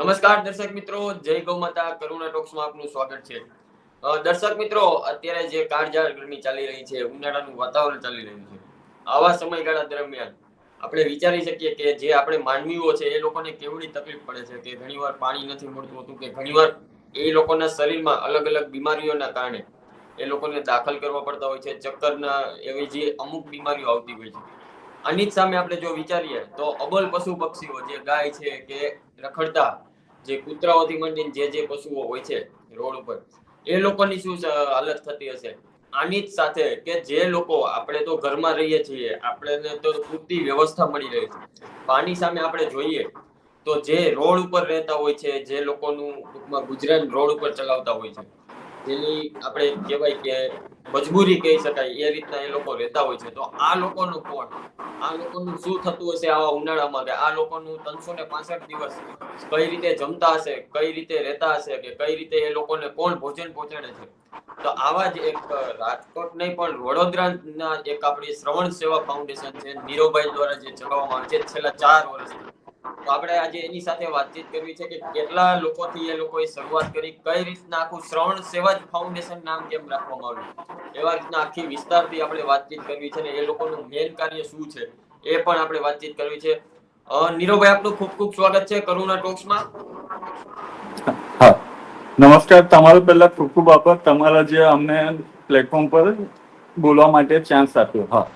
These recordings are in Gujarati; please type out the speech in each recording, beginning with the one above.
નમસ્કાર, દર્શક મિત્રો. જય ગૌમાતા કરુણા ટોક્સમાં આપનું સ્વાગત છે. દર્શક મિત્રો, અત્યારે જે કાળઝાળ ગરમી ચાલી રહી છે, ઉનાળાનું વાતાવરણ ચાલી રહ્યું છે. આવા સમયગાળા દરમિયાન આપણે વિચારી શકીએ કે જે આપણે માનવીઓ છે, એ લોકોને કેવડી તકલીફ પડે છે કે ઘણીવાર પાણી નથી મળતું હોતું કે ઘણીવાર એ લોકોના શરીરમાં અલગ અલગ બીમારીઓના કારણે એ લોકોને દાખલ કરવા પડતા હોય છે. ચક્કરના એવી જે અમુક બીમારીઓ આવતી હોય છે. આની જ સામે આપણે જો વિચારીએ તો અબલ પશુ પક્ષીઓ જે ગાય છે કે રખડતા જે કૂતરાઓથી માંડીને જે જે પશુઓ હોય છે રોડ ઉપર, એ લોકોની શું હાલત થતી હશે? આની જ સાથે કે જે લોકો, આપણે તો ઘરમાં રહીએ છીએ, આપણને તો પૂરતી વ્યવસ્થા મળી રહે છે. પાણી સામે આપણે જોઈએ તો જે રોડ ઉપર રહેતા હોય છે, જે લોકોનું ટૂંકમાં ગુજરાત રોડ ઉપર ચલાવતા હોય છે જેની આપણે કહેવાય કે મજબૂરી કહી શકાય, એ રીતના એ લોકો રહેતા હોય છે. તો આ લોકોનું કોણ? આ લોકોનું શું થતું હશે આવા ઉનાળામાં? કે આ લોકોનું ત્રણસો ને પાસઠ દિવસ કઈ રીતે જમતા હશે, કઈ રીતે રહેતા હશે, કે કઈ રીતે એ લોકોને કોણ ભોજન પહોંચાડે છે? તો આવા જ એક રાજકોટ નહીં, પણ વડોદરાના એક આપણી શ્રવણ સેવા ફાઉન્ડેશન છે, નીરોબાઈ દ્વારા જે ચલાવવામાં આવે છે, છેલ્લા ચાર વર્ષથી. તો આપણે આજે એની સાથે વાતચીત કરવી છે કે કેટલા લોકોથી એ લોકોએ શરૂઆત કરી કઈ રીતના આખું શ્રવણ સેવા જ ફાઉન્ડેશન નામ કેમ રાખવામાં આવ્યું? એવા રીતના આખી વિસ્તારથી આપણે વાતચીત કરવી છે ને એ લોકોનું મેન કાર્ય શું છે? એ પણ આપણે વાતચીત કરવી છે. નીરવભાઈ આપનું ખૂબ ખૂબ સ્વાગત છે કરુણા ટોક્સમાં. હા. નમસ્કાર. તમારો પહેલા ખૂબ ખૂબ આભાર. તમારા જે અમને પ્લેટફોર્મ પર બોલવા માટે ચાન્સ આપ્યો. હા.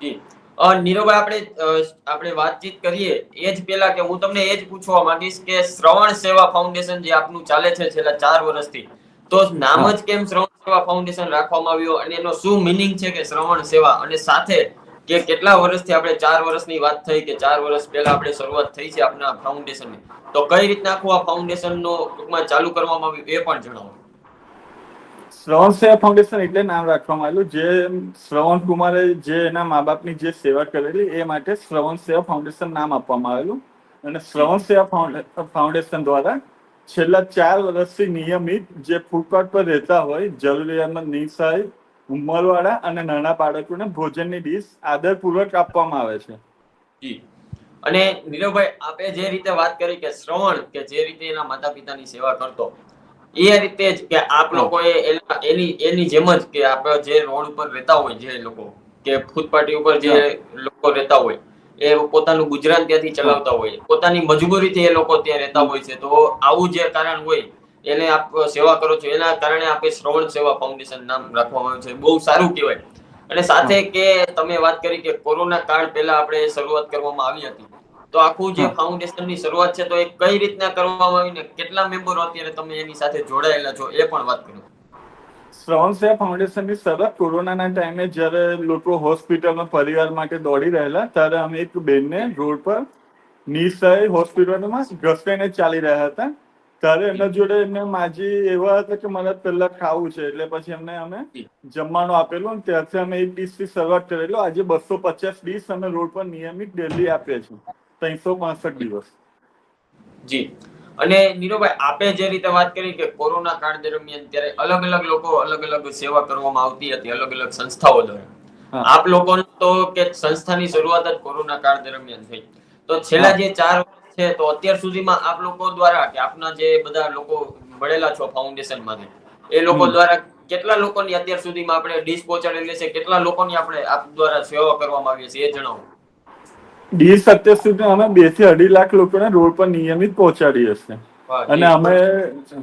જી. નીરવભાઈ આપણે આપણે વાતચીત કરીએ. એ જ પેલા કે હું તમને એ જ પૂછવા માંગીશ કે શ્રવણ સેવા ફાઉન્ડેશન જે આપનું ચાલે છે છેલ્લા ચાર વર્ષથી તો નામ જ કેમ શ્રવણ સેવા ફાઉન્ડેશન રાખવામાં આવ્યું અને એનો શું મિનિંગ છે કે શ્રવણ સેવા? અને સાથે કે કેટલા વર્ષથી આપણે ચાર વર્ષની વાત થઈ કે ચાર વર્ષ પહેલા આપણે શરૂઆત થઈ છે આપના ફાઉન્ડેશનની? તો કઈ રીતના આખું આ ફાઉન્ડેશનનો ટૂંકમાં ચાલુ કરવામાં આવ્યું એ પણ જણાવો. શ્રવણ સેવા ફાઉન્ડેશન એટલે નામ રાખવામાં આવ્યું જે શ્રવણ કુમારે જે એના મા બાપની જે સેવા કરેલી, એ માટે શ્રવણ સેવા ફાઉન્ડેશન નામ આપવામાં આવેલું. અને શ્રવણ સેવા ફાઉન્ડે- ફાઉન્ડેશન દ્વારા છેલ્લા ચાર વર્ષથી નિયમિત જે ફૂડકોર્ટ પર રહેતા હોય, જરૂરિયાતમંદ નિસહાય ઉંમરવાળા અને નાના બાળકોને ભોજનની ડીશ આદરપૂર્વક આપવામાં આવે છે. અને નીરવભાઈ, આપે જે રીતે વાત કરી કે શ્રવણ, કે જે રીતે એના માતા પિતાની સેવા કરતો એ રીતે જ કે આપ લોકો એની એની જેમ જ કે આપણે જે રોડ ઉપર રહેતા હોય જે લોકો કે ફૂટપાટી ઉપર જે લોકો રહેતા હોય એ પોતાનું ગુજરાન ત્યાંથી ચલાવતા હોય પોતાની મજબૂરીથી એ લોકો ત્યાં રહેતા હોય છે તો આવું જે કારણ હોય એને આપ સેવા કરો છો એના કારણે આપે શ્રવણ સેવા ફાઉન્ડેશન નામ રાખવામાં આવ્યું છે બહુ સારું કહેવાય. અને સાથે કે તમે વાત કરી કે કોરોના કાળ પહેલા આપણે શરૂઆત કરવામાં આવી હતી. તો આખું જે. ફાઉન્ડેશનની શરૂઆત છે તો એ કઈ રીતના કરવામાં આવી ને કેટલા મેમ્બરો અત્યારે તમે એની સાથે જોડાયેલા છો એ પણ વાત કરો. શ્રવણ સેવા ફાઉન્ડેશનની શરૂઆત કોરોનાના ટાઈમે જ્યારે લોકો હોસ્પિટલમાં પરિવાર માટે દોડી રહેલા ત્યારે અમે એક બેનને રોડ પર નિસહાય હોસ્પિટલમાં ઘસડીને ચાલી રહ્યા હતા. ત્યારે એમના જોડે એમને માજી એવા હતા કે મને પહેલા ખાવું છે એટલે પછી એમને અમે જમવાનું આપેલું અને ત્યારથી અમે એક ડીશથી શરૂઆત કરેલું. આજે બસો પચાસ ડીશ અમે રોડ પર નિયમિત ડેલી આપીએ છીએ. ત્રણસો પાસઠ દિવસ. જી. અને નીરવભાઈ આપે જે રીતે વાત કરી કે કોરોના કાળ દરમિયાન ત્યારે અલગ અલગ લોકો અલગ અલગ સેવા કરવામાં આવતી હતી અલગ અલગ સંસ્થાઓ દ્વારા. આપ લોકો તો કે સંસ્થાની શરૂઆત જ કોરોના કાળ દરમિયાન થઈ. તો છેલ્લા જે ચાર વર્ષ છે તો અત્યાર સુધીમાં આપ લોકો દ્વારા કે આપના જે બધા લોકો મળેલા છો ફાઉન્ડેશનમાંથી એ લોકો દ્વારા કેટલા લોકોની અત્યાર સુધીમાં આપણે ડીશ પહોંચાડેલી છે કેટલા લોકોની આપણે આપ દ્વારા સેવા કરવામાં આવી છે એ જણાવો. ડીશ અત્યાર સુધી અમે બેથી અઢી લાખ લોકોને રોડ પર નિયમિત પહોંચાડીએ છીએ. અને અમે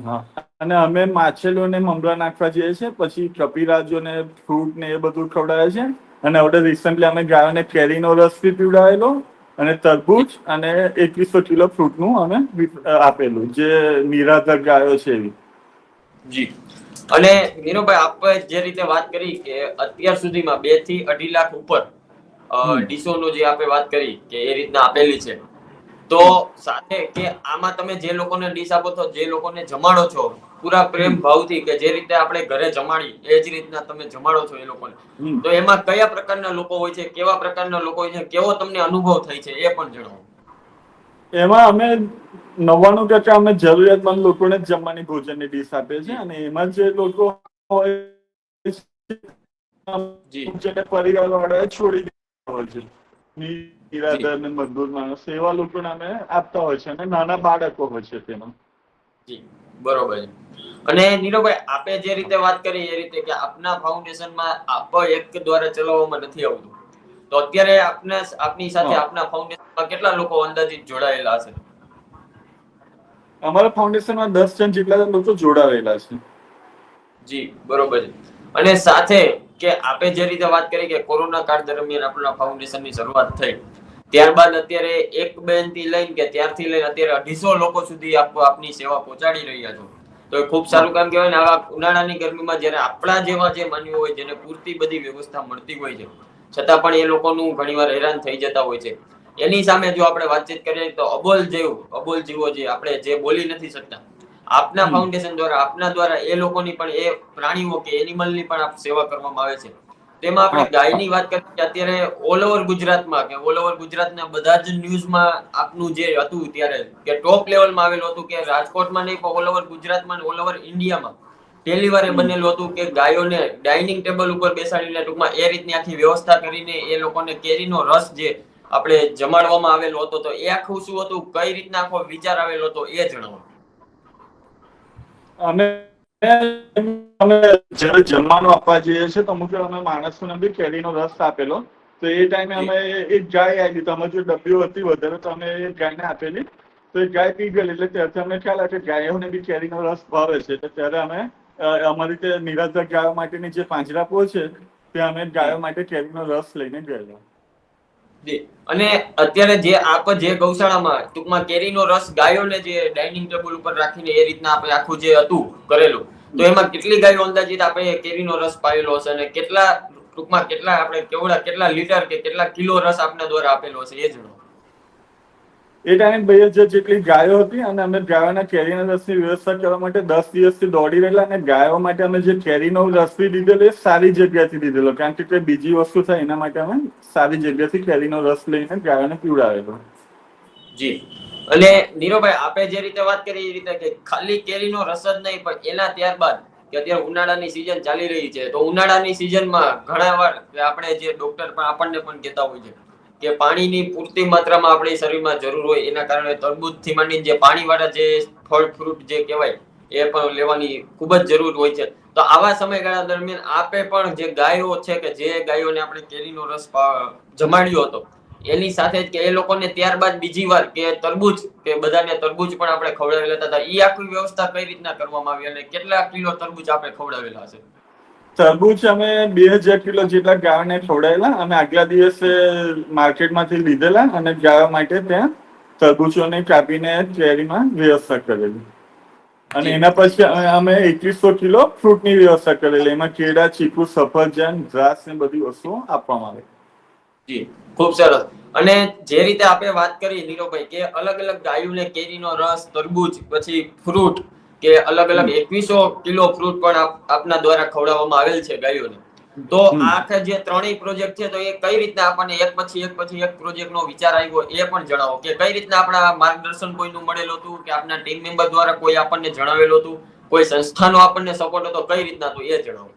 હા અને અમે માછલીઓને મમરા નાખવા જઈએ છીએ પછી કપિરાજોને ફ્રૂટ ને એ બધું ખવડાવે છે. અને હવે રિસન્ટલી અમે ગાયોને કેરીનો રસ બી પીવડાવેલો અને તરબૂચ અને એકવીસો કિલો ફ્રૂટનું અમે આપેલું જે નિરાધર ગાયો છે એવી. જી. અને મીનુભાઈ આપણે જે રીતે વાત કરી કે અત્યાર સુધીમાં બેથી અઢી લાખ ઉપર. ડીશોનો જે આપણે વાત કરી કે એ રીતના આપેલી છે. તો સાથે કે આમાં તમે જે લોકોને ડીશ આપો છો જે લોકોને જમાડો છો પૂરા પ્રેમ ભાવથી કે જે રીતે આપણે ઘરે જમાડી એ જ રીતના તમે જમાડો છો એ લોકોને. તો એમાં કયા પ્રકારના લોકો હોય છે કેવા પ્રકારના લોકો હોય છે કેવો તમને અનુભવ થાય છે એ પણ જણાવો. એમાં અમે નવ્વાણું ટકા અમે જરૂરિયાતમંદ લોકોને જ જમવાની ભોજનની ડીશ આપીએ છીએ અને એમાં જે લોકો હોય છે, પરિવાર વાળાએ છોડી હોય છે. બિરાદર ને મજદૂર માણસો એવા લોકોને અમે આપતા હોય છે અને નાના બાળકો હોય છે તેમાં. બરોબર છે. અને નીરવભાઈ આપે જે રીતે વાત કરી એ રીતે કે આપના ફાઉન્ડેશનમાં આપ એક દ્વારા ચલાવવામાં નથી આવતું. તો અત્યારે આપના આપની સાથે. આપના ફાઉન્ડેશનમાં કેટલા લોકો અંદાજિત જોડાયેલા છે? અમારા ફાઉન્ડેશનમાં દસ જણ જેટલા લોકો જોડાવેલા છે. જી બરોબર છે. અને સાથે કે આપે જે રીતે વાત કરી કે કોરોના કાળ દરમિયાન આપણા ફાઉન્ડેશનની શરૂઆત થઈ, ત્યારબાદ અત્યારે એક બેનથી લઈને કે ત્યારથી લઈને અત્યારે અઢીસો લોકો સુધી આપ, આપની સેવા પહોંચાડી રહ્યા છો. તો એ ખૂબ સારું કામ કહેવાય ને આવા ઉનાળાની ગરમીમાં જ્યારે આપણા જેવા જે માનવી હોય જેને પૂરતી બધી વ્યવસ્થા મળતી હોય છે, છતાં પણ એ લોકોનું ઘણીવાર હેરાન થઈ જતા હોય છે. એની સામે જો આપણે વાતચીત કરીએ તો અબોલ જેવું, અબોલ જીવો જે આપણે જે બોલી નથી શકતા આપના ફાઉન્ડેશન દ્વારા આપના દ્વારા એ લોકોની પણ એ પ્રાણીઓ કે એનિમલની પણ આપ સેવા કરવામાં આવે છે. તેમાં આપણે ગાયની વાત કરીએ કે અત્યારે ઓલ ઓવર ગુજરાતમાં કે ઓલ ઓવર ગુજરાતના બધા જ ન્યૂઝમાં આપનું જે હતું ત્યારે કે ટોપ લેવલમાં આવેલું હતું કે રાજકોટમાં નહીં પણ ઓલ ઓવર ગુજરાતમાં ઓલ ઓવર ઇન્ડિયામાં પહેલી વાર બનેલું હતું કે ગાયોને ડાઇનિંગ ટેબલ ઉપર બેસાડીને ટૂંકમાં એ રીતની આખી વ્યવસ્થા કરીને એ લોકોને કેરીનો રસ જે આપણે જમાડવામાં આવેલો હતો તો એ આખું શું હતું કઈ રીતના આખો વિચાર આવેલો હતો એ જણાવો. અમે અમે જ્યારે જમવાનું આપવા જઈએ છીએ, તો અમુક અમે માણસોને બી કેરીનો રસ આપેલો. તો એ ટાઈમે અમે એક ગાય આવી તો અમે જો ડબ્બીઓ હતી વધારે, તો અમે એ ગાયને આપેલી. તો એ ગાય પી ગયેલી. એટલે ત્યારથી અમને ખ્યાલ આવે કે ગાયોને બી કેરીનો રસ ભાવે છે. તો ત્યારે અમે અમારી તે નિરાધાર ગાયો માટેની જે પાંજરાપો છે, ત્યાં અમે ગાયો માટે કેરીનો રસ લઈને ગયેલા. અને અત્યારે જે આપ જે ગૌશાળામાં ટૂંકમાં કેરીનો રસ ગાયોને જે ડાઇનિંગ ટેબલ ઉપર રાખીને એ રીતના આપણે આખું જે હતું કરેલું, તો એમાં કેટલી ગાયો અંદાજિત આપણે કેરીનો રસ પાયેલો હશે અને કેટલા ટૂંકમાં કેટલા આપણે કેવડા કેટલા લીટર કે કેટલા કિલો રસ આપના દ્વારા આપેલો હશે એ જણાવો એ ટાઈમે બે હજાર જેટલી ગાયો હતી અને અમે ગાયોના કેરીના રસની વ્યવસ્થા કરવા માટે દસ દિવસથી દોડી રહેલા અને ગાયો માટે અમે જે કેરીનો રસ બી દીધેલો એ સારી જગ્યાથી દીધેલો. કારણ કે કોઈ બીજી વસ્તુ થાય એના માટે અમે સારી જગ્યાથી કેરીનો રસ લઈને ગાયોને પીવડાવેલો. જી. અને નીરોભાઈ, આપે જે રીતે વાત કરી એ રીતે કે ખાલી કેરીનો રસ જ નહીં, પણ એના ત્યારબાદ કે અત્યારે ઉનાળાની સિઝન ચાલી રહી છે, તો ઉનાળાની સિઝનમાં ઘણા વાર આપણે જે ડોક્ટર પણ આપણને પણ કહેતા હોય છે કે પાણીની પૂરતી માત્રામાં આપણે શરીરમાં જરૂર હોય એના કારણે તરબૂચથી માંડીને જે પાણીવાળા જે ફળ, ફ્રૂટ જે કહેવાય, એ પણ લેવાની ખૂબ જ જરૂર હોય છે. તો આવા સમયગાળા દરમિયાન આપે પણ જે ગાયો છે કે જે ગાયોને આપણે કેરીનો રસ જમાડ્યો હતો, એની સાથે જ કે એ લોકોને ત્યારબાદ બીજી વાર કે તરબૂચ કે બધાને તરબૂચ પણ આપણે ખવડાવેલા હતા. એ આખી વ્યવસ્થા કઈ રીતના કરવામાં આવી અને કેટલા કિલો તરબૂચ આપણે ખવડાવેલા હશે? તરબૂચ અમે બે હજાર કિલો જેટલા ગાયોને છોડાયેલા અને આગલા દિવસે માર્કેટમાંથી લીધેલા અને ગાયો માટે ત્યાં તરબૂચોને કાપીને કેરીમાં વ્યવસ્થા કરેલી. અને એના પછી અમે- અમે એકવીસો કિલો ફ્રૂટની વ્યવસ્થા કરેલી. એમાં કેળા ચીકુ સફરજન દ્રાસ ને બધી વસ્તુઓ આપવામાં આવે. જી ખૂબ સરસ. અને જે રીતે આપણે વાત કરી નીરોભાઈ કે અલગ અલગ ગાયોને કેરીનો રસ તરબૂચ પછી ફ્રૂટ કે અલગ અલગ એકવીસો કિલો ફ્રૂટ પણ આપના દ્વારા ખવડાવવામાં આવેલ છે ગાયોને. તો આખા જે ત્રણેય પ્રોજેક્ટ છે તો એ કઈ રીતના આપણને એક પછી એક પછી એક પ્રોજેક્ટ નો વિચાર આવ્યો એ પણ જણાવો. કે કઈ રીતના આપણા માર્ગદર્શન કોઈનું મળેલું હતું કે આપના ટીમ મેમ્બર દ્વારા કોઈ આપણને જણાવેલું હતું? કોઈ સંસ્થાનો આપણને સપોર્ટ હતો? કઈ રીતના તો એ જણાવો.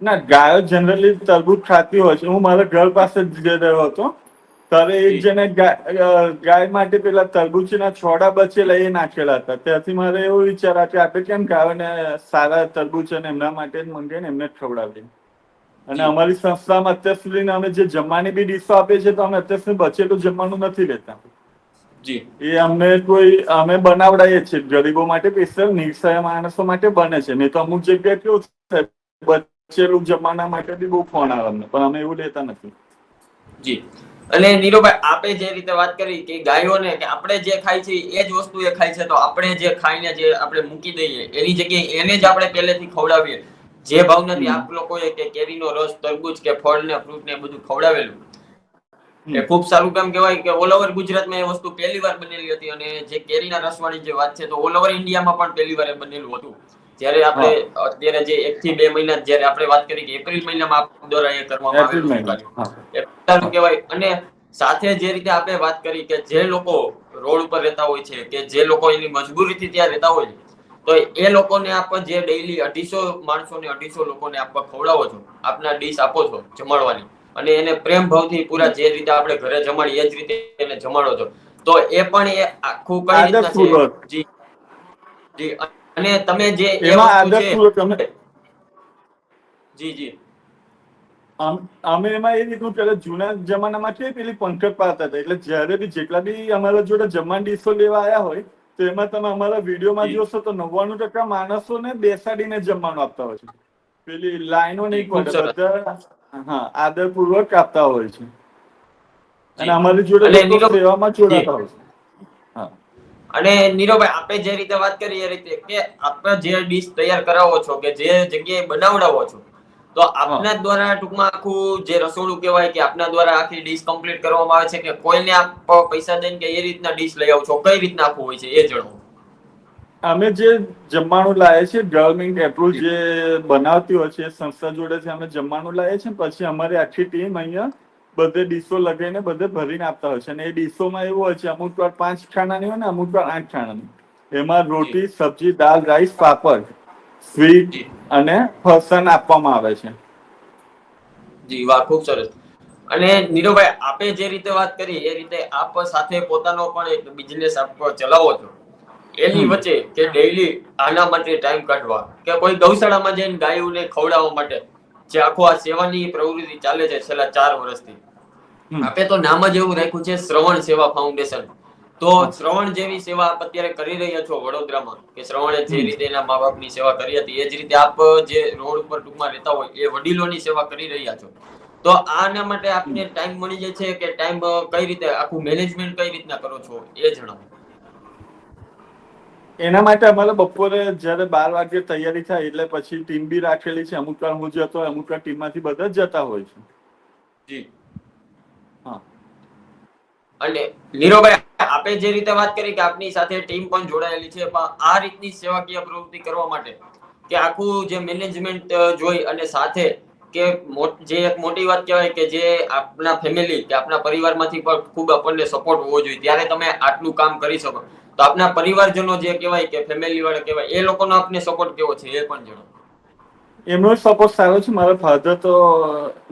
ના ગાયો જનરલી તરબૂચ ખાતી હોય છે. હું મારા ઘર પાસે જ જઈ રહ્યો હતો ત્યારે એક. જણે ગાય માટે પેલા તરબૂચના છોડા બચેલા એ નાખેલા હતા. ત્યાંથી મારે એવો વિચાર આવ્યો કે આપણે કેમ ગાયોને સારા તરબૂચ અને એમના માટે જ મંગાવીને એમને ખવડાવીએ? અને અમારી સંસ્થામાં અત્યાર સુધી અમે જે જમવાની બી ડીશો આપીએ છીએ તો અમે અત્યાર સુધી બચેલું જમવાનું નથી લેતા. જી. એ અમને કોઈ અમે બનાવડાવીએ છીએ. ગરીબો માટે સ્પેશિયલ નિઃસહાય માણસો માટે બને છે. નહીં તો અમુક જગ્યાએ કેવું છે બચેલું જમવાના માટે બી બહુ ફોન આવે અમને પણ અમે એવું લેતા નથી. જી. અને નીરુભાઈ આપે જે રીતે વાત કરી કે ગાયોને કે આપણે જે ખાય છે એ જ વસ્તુ એ ખાય છે તો આપણે જે ખાઈને જે આપણે મૂકી દઈએ એની જગ્યાએ એને જ આપણે પહેલેથી ખવડાવીએ. જે ભાવ નથી આપ લોકોએ કે કેરીનો રસ તરબૂચ કે ફળ ને ફ્રૂટ ને બધું ખવડાવેલું. એ ખૂબ સારું કામ કહેવાય કે ઓલ ઓવર ગુજરાતમાં એ વસ્તુ પહેલી વાર બનેલી હતી અને જે કેરીના રસવાળી જે વાત છે તો ઓલ ઓવર ઇન્ડિયામાં પણ પહેલી વાર એ બનેલું હતું. જ્યારે આપણે અત્યારે જે એક થી બે મહિના જ્યારે આપણે વાત કરી કે એપ્રિલ મહિનામાં આપ દ્વારા એ કરવામાં સારું કહેવાય. અને સાથે જે રીતે આપણે વાત કરી કે જે લોકો રોડ ઉપર રહેતા હોય છે કે જે લોકો એની મજબૂરીથી ત્યાં રહેતા હોય તો એ લોકોને આપ જે ડેઈલી અઢીસો માણસોને અઢીસો લોકોને આપ ખવડાવો છો આપના ડીશ આપો છો જમાડવાની. અને એને પ્રેમ ભાવથી પૂરા જે રીતે આપણે ઘરે જમાડીએ એ જ રીતે એને જમાડો છો. તો એ પણ એ આખું કઈ રીતના છે? જી. જી. અને તમે જે એમાં છે આદરપૂર્વક અમે જી જી. અમે એમાં એ રીતનું પેલા જૂના જમાનામાં કે પેલી પંખત પાડતા હતા? એટલે જ્યારે બી જેટલા બી અમારા જોડે જમવાની ડીશો લેવા આવ્યા હોય તો એમાં તમે અમારા વિડીયોમાં. જોશો તો નવ્વાણું ટકા માણસોને બેસાડીને જમવાનું આપતા હોય છે. પેલી લાઈનો નહીં બધા હા આદરપૂર્વક આપતા હોય છે. અને અમારી જોડે સેવામાં જોડાતા હોય છે. અને નીરવભાઈ આપણે જે રીતે વાત કરી એ રીતે કે આપણે જે ડીશ તૈયાર કરાવો છો કે જે જગ્યાએ બનાવડાવો છો તો આપના દ્વારા ટૂંકમાં આખું જે રસોડું કહેવાય કે આપના દ્વારા આખી ડીશ કમ્પ્લીટ કરવામાં આવે છે કે કોઈને આપ પૈસા દઈને કે એ રીતના ડીશ લઈ આવો છો કઈ રીતના આખું હોય છે એ જણાવો. અમે જે જમવાનું લાવીએ છીએ ગવર્મેન્ટ એપ્રુવ જે બનાવતી હોય છે સંસ્થા સંસ્થા છે અમે જમવાનું લાવીએ છીએ પછી અમારી આખી ટીમ અહીંયા બધે ડીશો લગાવીને બધે ભરીને આપતા હોય છે. અને એ ડીશોમાં એવું હોય છે અમુક વાર પાંચ ખાનાની હોય ને અમુક વાર આઠ ખાનાની. એમાં રોટી સબ્જી દાળ રાઈસ પાપડ સ્વીટ. અને ફરસાણ આપવામાં આવે છે. જી વાહ ખૂબ સરસ. અને નીરવભાઈ આપે જે રીતે વાત કરી એ રીતે આપ સાથે પોતાનો પણ એક બિઝનેસ આપ ચલાવો છો. એની વચ્ચે કે ડેઈલી આના માટે ટાઈમ કાઢવા? કે કોઈ ગૌશાળામાં જઈને ગાયોને ખવડાવવા માટે? જે આખો આ સેવાની પ્રવૃત્તિ ચાલે છે છેલ્લા ચાર વર્ષથી. આપે તો નામ જ એવું રાખ્યું છે શ્રવણ સેવા ફાઉન્ડેશન તો શ્રવણ જેવી સેવા આપ અત્યારે કરી રહ્યા છો વડોદરામાં કે શ્રવણે જે રીતે એના મા બાપની સેવા કરી હતી એ જ રીતે આપ જે રોડ ઉપર ટૂંકમાં રહેતા હોય એ વડીલોની સેવા કરી રહ્યા છો. તો આના માટે આપને ટાઈમ મળી જાય છે કે ટાઈમ કઈ રીતે આખું મેનેજમેન્ટ કઈ રીતના કરો છો એ જણાવો. એના માટે અમારે બપોરે જ્યારે બાર વાગે તૈયારી થાય એટલે પછી ટીમ બી રાખેલી છે. અમુક વાર હું જતો હોય અમુક વાર ટીમમાંથી બધા જ જતા હોય છે. જી. હા. અને નીરોભાઈ આપે જે રીતે વાત કરી કે આપની સાથે ટીમ પણ જોડાયેલી છે પણ આ રીતની સેવાકીય પ્રવૃત્તિ કરવા માટે કે આખું જે મેનેજમેન્ટ જોઈ અને સાથે કે જે એક મોટી વાત કહેવાય કે જે આપના ફેમિલી કે આપના પરિવારમાંથી પણ ખૂબ આપણને સપોર્ટ હોવો જોઈએ. ત્યારે તમે આટલું કામ કરી શકો. તો આપના પરિવારજનો જે કહેવાય કે ફેમિલી વાળા કહેવાય એ લોકોનો આપને સપોર્ટ કેવો છે એ પણ જણાવો. એમનો સપોર્ટ સારો છે. મારા ફાધર તો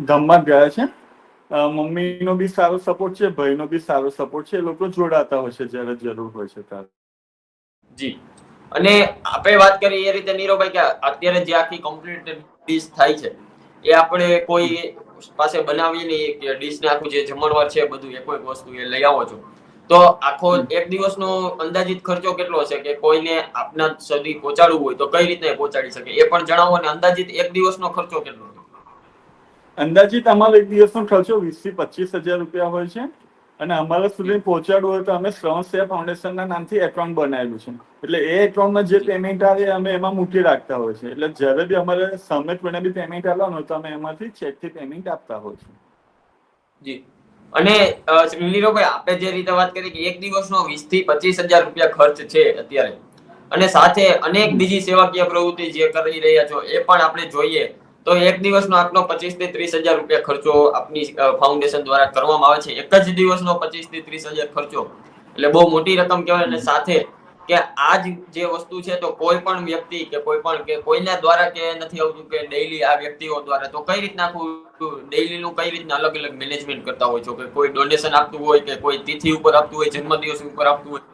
ધામમાં જ ગયા છે. મમ્મીનો બી સારો સપોર્ટ છે ભાઈનો બી સારો સપોર્ટ છે. એ લોકો જોડાતા હોય છે જ્યારે જરૂર હોય છે ત્યારે. જી. અને આપણે વાત કરી એ રીતે નીરોભાઈ કે અત્યારે જે આખી કમ્પ્લીટ ડિશ થાય છે એ આપણે કોઈ પાસે બનાવીએ નહીં કે ડીશ ને આખું જે જમણવાર છે બધું એક એક વસ્તુ એ લઈ આવો છો. તો આખો એક દિવસનો અંદાજિત ખર્ચો કેટલો હશે કે કોઈને આપના સુધી પહોંચાડવું હોય તો કઈ રીતે પહોંચાડી શકે? એ પણ જણાવો અને અંદાજિત એક દિવસનો ખર્ચો કેટલો છે? અંદાજિત અમારો એક દિવસનો ખર્ચો વીસથી પચીસ હજાર રૂપિયા હોય છે. અને અમારા સુધી પહોંચાડવું હોય તો અમે શ્રવણ સેવા ફાઉન્ડેશનના નામથી એકાઉન્ટ બનાવેલું છે. એટલે એ એકાઉન્ટમાં જે પેમેન્ટ આવે અમે એમાં મૂકી રાખતા હોય છે. એટલે જ્યારે બી અમારે સામે કોઈને બી પેમેન્ટ આવવાનું તો અમે એમાંથી ચેકથી પેમેન્ટ આપતા હોય છે. જી. અને શ્રીનીરો ભાઈ, આપણે જે રીતે વાત કરી કે એક દિવસનો વીસથી પચીસ હજાર રૂપિયા ખર્ચ છે અત્યારે. અને સાથે અનેક બીજી સેવાકીય પ્રવૃત્તિ જે કરી રહ્યા છો, એ પણ આપણે જોઈએ. તો એક દિવસનો આપનો પચીસથી ત્રીસ હજાર રૂપિયા ખર્ચો આપની ફાઉન્ડેશન દ્વારા કરવામાં આવે છે. એક જ દિવસનો પચીસથી ત્રીસ હજાર ખર્ચો. એટલે બહુ મોટી રકમ કહેવાય અને સાથે કે આ જે વસ્તુ છે તો કોઈ પણ વ્યક્તિ કે કોઈ પણ કે કોઈના દ્વારા કે નથી આવતું કે ડેઈલી આ વ્યક્તિઓ દ્વારા, તો કઈ રીતના ડેઈલી નું કઈ રીતના અલગ અલગ મેનેજમેન્ટ કરતા હોય છો? કે કોઈ ડોનેશન આપતું હોય કે કોઈ તિથિ ઉપર આપતું હોય, જન્મદિવસ ઉપર આપતું હોય?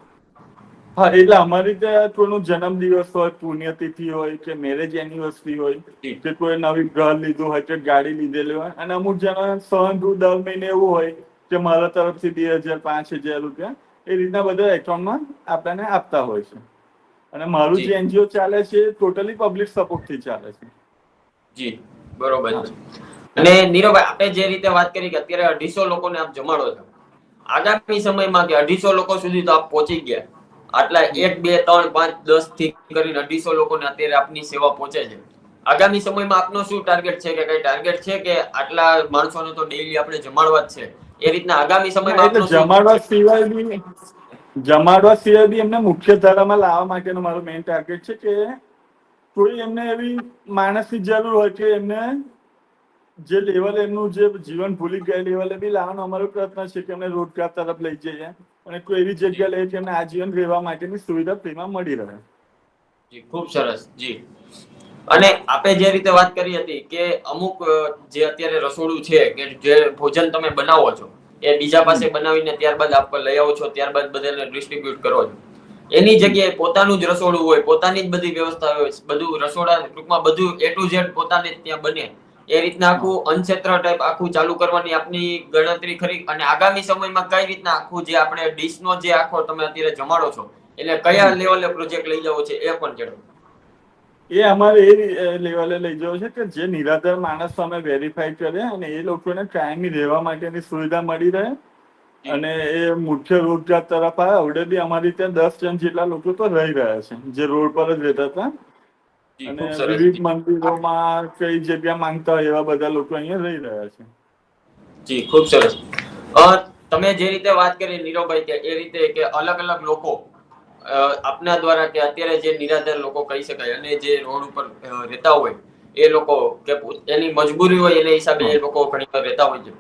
હા એટલે અમારી ત્યાં કોઈનો જન્મદિવસ હોય પુણ્યતિથિ હોય કે મેરેજ એનિવર્સરી હોય કે કોઈ નવી ઘર લીધું હોય કે ગાડી લીધેલી હોય. અને અમુક જણા સહન દર મહિને એવું હોય કે મારા તરફથી બે હજાર પાંચ હજાર રૂપિયા એ રીતના બધા એકાઉન્ટમાં આપણને આપતા હોય છે. અને મારું જી. જે એનજીઓ ચાલે છે ટોટલી પબ્લિક સપોર્ટથી ચાલે છે. જી બરોબર અને નીરવભાઈ આપણે જે રીતે વાત કરી કે અત્યારે અઢીસો લોકોને આપ જમાડો છો આગામી સમયમાં કે અઢીસો લોકો સુધી તો આપ પહોંચી ગયા. આટલા એક બે ત્રણ પાંચ દસથી કરીને અઢીસો લોકોને અત્યારે આપની સેવા પહોંચે છે. આગામી સમયમાં આપનો શું ટાર્ગેટ છે કે કઈ ટાર્ગેટ છે કે આટલા માણસોને તો ડેઈલી આપણે જમાડવા જ છે? એ રીતના આગામી સમયમાં જમાડવા સિવાય બી જમાડવા સિવાય બી એમને મુખ્ય ધારામાં લાવવા માટેનો મારો મેઇન ટાર્ગેટ છે કે કોઈ એમને એવી માણસની જરૂર હોય કે એમને જે લેવલ એમનું જે જીવન ભૂલી ગયા લેવલે બી લાવવાનો અમારો પ્રયત્ન છે કે એમને રોજગાર તરફ લઈ જઈએ અને કોઈ એવી જગ્યા લઈએ કે એમને આજીવન રહેવા માટેની સુવિધા ફ્રીમાં મળી રહે. જી, ખૂબ સરસ, જી. અને આપે જે રીતે વાત કરી હતી કે અમુક જે અત્યારે રસોડું છે કે જે ભોજન તમે બનાવો છો, એ બીજા પાસે બનાવીને ત્યારબાદ આપ લઈ આવો છો, ત્યારબાદ બધાને ડિસ્ટ્રીબ્યુટ કરો છો. એની જગ્યાએ પોતાનું જ રસોડું હોય, પોતાની જ બધી વ્યવસ્થા હોય, બધું રસોડા ટૂંકમાં બધું એ ટુ ઝેડ પોતાને ત્યાં બને. એ રીતના આખું અનક્ષેત્ર ટાઈપ આખું ચાલુ કરવાની આપની ગણતરી ખરી અને આગામી સમયમાં કઈ રીતના આખું જે આપણે ડીશનો જે આખો તમે અત્યારે જમાડો છો, એટલે કયા લેવલે પ્રોજેક્ટ લઈ જવો છે એ પણ જણાવો. એ અમારે એ લેવલે લઈ જવો છે કે જે નિરાધાર માણસ અમે વેરીફાઈ કરે અને એ લોકોને કાયમી રહેવા માટેની સુવિધા મળી રહે અને એ મુખ્ય રોજગાર તરફ આવે ઓલરેડી અમારી ત્યાં દસ જણ જેટલા લોકો તો રહી રહ્યા છે, જે રોડ પર જ રહેતા હતા. અને વિવિધ મંદિરોમાં કઈ જગ્યા માંગતા હોય એવા બધા લોકો અહીંયા રહી રહ્યા છે. જી ખૂબ સરસ. તમે જે રીતે વાત કરી નીરવભાઈ કે એ રીતે કે અલગ અલગ લોકો આપના દ્વારા કે અત્યારે જે નિરાધાર લોકો કહી શકાય અને જે રોડ ઉપર રહેતા હોય એ લોકો કે એની મજબૂરી હોય એના હિસાબે એ લોકો ઘણી વાર રહેતા હોય છે.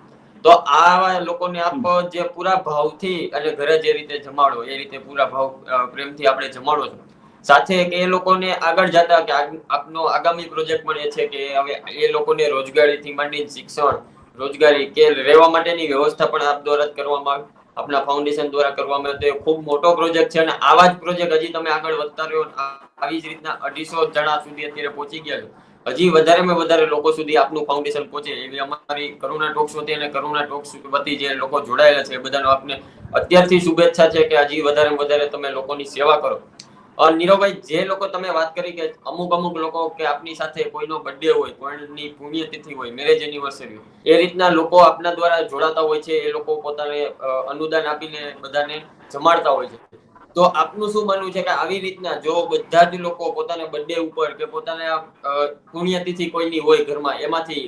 તો આવા લોકોને આપ જે પૂરા ભાવથી અને ઘરે જે રીતે જમાડો એ રીતે પૂરા ભાવ પ્રેમથી આપણે જમાડો છો. સાથે કે એ લોકોને આગળ જતા કે આપનો આગામી પ્રોજેક્ટ પણ એ છે કે હવે એ લોકોને રોજગારીથી માંડીને શિક્ષણ, રોજગારી કે રહેવા માટેની વ્યવસ્થા પણ આપ દ્વારા જ કરવામાં આવે. આપના ફાઉન્ડેશન દ્વારા કરવામાં આવે. તો એ ખૂબ મોટો પ્રોજેક્ટ છે અને આવા જ પ્રોજેક્ટ હજી તમે આગળ વધતા રહ્યો આવી જ રીતના અઢીસો જણા સુધી અત્યારે પહોંચી ગયા છો. હજી વધારેમાં વધારે લોકો સુધી આપનું ફાઉન્ડેશન પહોંચે એવી અમારી કરુણા ટોક્સ વતી અને કરુણા ટોક્સ વતી જે લોકો જોડાયેલા છે એ બધાનો આપને અત્યારથી શુભેચ્છા છે કે હજી વધારે વધારે તમે લોકોની સેવા કરો. નીરવભાઈ, જે લોકો તમે વાત કરી કે અમુક અમુક લોકો કે આપની સાથે કોઈનો બર્થડે હોય, કોઈની પુણ્યતિથિ હોય મેરેજ એનિવર્સરી એ રીતના લોકો આપના દ્વારા જોડાતા હોય છે, એ લોકો પોતાને અનુદાન આપીને બધાને જમાડતા હોય છે. તો આપનું શું માનવું છે કે આવી રીતના જો બધા જ લોકો પોતાના બર્થડે ઉપર કે પોતાના પુણ્યતિથિ કોઈની હોય ઘરમાં, એમાંથી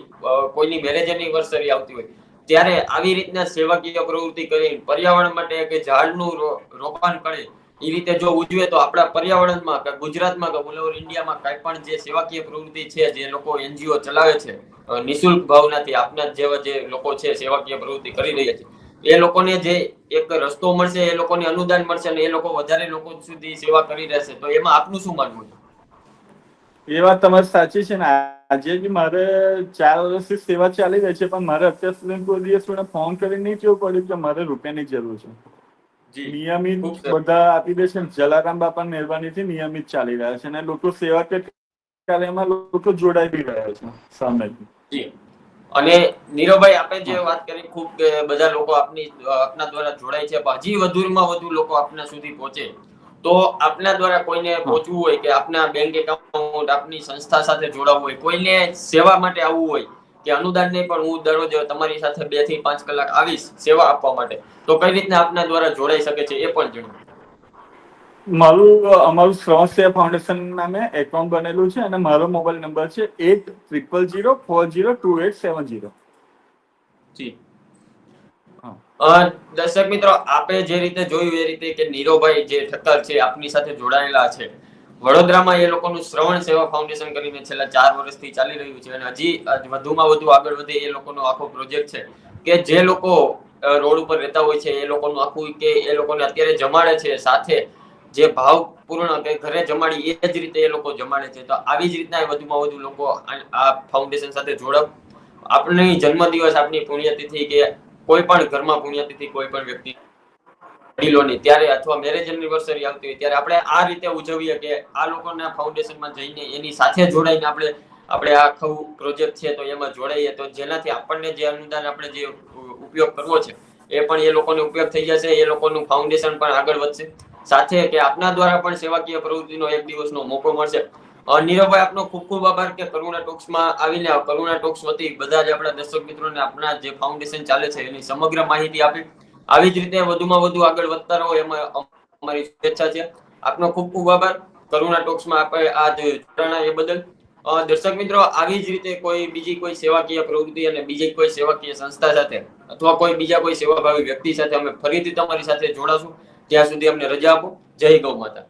કોઈની મેરેજ એનિવર્સરી આવતી હોય, ત્યારે આવી રીતના સેવાકીય પ્રવૃત્તિ કરી પર્યાવરણ માટે કે ઝાડનું રોપણ કરે એ રીતે જો ઉજવે તો આપણા પર્યાવરણમાં કે ગુજરાતમાં કે ઓલ ઓવર ઇન્ડિયામાં કાંઈ પણ જે સેવાકીય પ્રવૃત્તિ છે જે લોકો એનજીઓ ચલાવે છે નિઃશુલ્ક ભાવનાથી આપના જેવા જે લોકો છે સેવાકીય પ્રવૃત્તિ કરી રહ્યા છે, એ લોકોને જે એક રસ્તો મળશે, એ લોકોને અનુદાન મળશે અને એ લોકો વધારે લોકો સુધી સેવા કરી રહેશે, તો એમાં આપનું શું માનવું એ વાત તમારી સાચી છે ને. આજે બી મારે ચાર વર્ષથી સેવા ચાલી રહી છે, પણ મારે અત્યાર સુધી કોઈ દિવસ મને ફોન કરીને નહીં કેવું પડ્યું કે મારે રૂપિયાની જરૂર છે. નિયમિત બધા આપી દેશે જલારામ બાપા મહેરબાનીથી નિયમિત ચાલી રહ્યા છે અને લોકો સેવા કે કાર્યમાં લોકો જોડાઈ બી રહ્યા છે સામે અને નીરવભાઈ આપણે જે વાત કરી ખૂબ કે બધા લોકો આપની આપના દ્વારા જોડાય છે પણ હજી વધુમાં વધુ લોકો આપના સુધી પહોંચે. તો આપના દ્વારા કોઈને પહોંચવું હોય કે આપના બેંક એકાઉન્ટ આપની સંસ્થા સાથે જોડાવવું હોય કોઈને સેવા માટે આવવું હોય કે અનુદાન નહીં પણ હું દરરોજ તમારી સાથે બેથી પાંચ કલાક આવીશ સેવા આપવા માટે. તો કઈ રીતના આપના દ્વારા જોડાઈ શકે છે એ પણ જણાવો મારું અમારું શ્રવણ સેવા ફાઉન્ડેશન નામે એકાઉન્ટ બનેલું છે અને મારો મોબાઈલ નંબર છે eight triple zero four zero two eight seven zero જી. દર્શક મિત્રો આપે જે રીતે જોયું એ રીતે કે નીરોભાઈ જે ઠક્કર છે આપની સાથે જોડાયેલા છે. વડોદરામાં એ લોકોનું શ્રવણ સેવા ફાઉન્ડેશન કરીને છેલ્લા ચાર વર્ષથી ચાલી રહ્યું છે અને હજી વધુમાં વધુ આગળ વધે એ લોકોનો આખો પ્રોજેક્ટ છે કે જે લોકો રોડ ઉપર રહેતા હોય છે એ લોકોનું આખું કે એ લોકોને અત્યારે જમાડે છે સાથે જે ભાવ પૂર્ણ કે ઘરે જમાડી એ જ રીતે એ લોકો જમાડે છે. તો આવી જ રીતના વધુમાં વધુ લોકો આ- ફાઉન્ડેશન સાથે જોડાવ. આપણી જન્મદિવસ આપણી પુણ્યતિથિ કે કોઈ પણ ઘરમાં પુણ્યતિથિ કોઈ પણ વ્યક્તિ વડીલોની, ત્યારે અથવા મેરેજ એનિવર્સરી આવતી હોય, ત્યારે આપણે આ રીતે ઉજવીએ કે આ લોકોના ફાઉન્ડેશનમાં જઈને એની સાથે જોડાઈને આપણે આપણે આ આખું પ્રોજેક્ટ છે તો એમાં જોડાઈએ. તો જેનાથી આપણને જે અનુદાન આપણે જે ઉપયોગ કરવો છે, એ પણ એ લોકોને ઉપયોગ થઈ જશે, એ લોકોનું ફાઉન્ડેશન પણ આગળ વધશે. સાથે કે આપના દ્વારા પણ સેવાકીય પ્રવૃત્તિનો એક દિવસનો મોકો મળશે. નીરવભાઈ, આપનો ખૂબ ખૂબ આભાર કે કરુણા ટોક્સમાં આવીને, કરુણા ટોક્સ વતી બધા જ આપણા દર્શક મિત્રોને આપણા જે ફાઉન્ડેશન ચાલે છે એની સમગ્ર માહિતી આપી. આવી જ રીતે વધુમાં વધુ આગળ વધતા રહો, એમાં અમારી શુભેચ્છા છે. આપનો ખૂબ ખૂબ આભાર. કરુણા ટોક્સમાં આપણે આ જોડાણા એ બદલ. દર્શક મિત્રો, આવી જ રીતે કોઈ બીજી કોઈ સેવાકીય પ્રવૃત્તિ અને બીજી કોઈ સેવાકીય સંસ્થા સાથે અથવા કોઈ બીજા કોઈ સેવાભાવી વ્યક્તિ સાથે અમે ફરીથી તમારી સાથે જોડાશું. ત્યાં સુધી અમને રજા આપો. જય ગૌ માતા.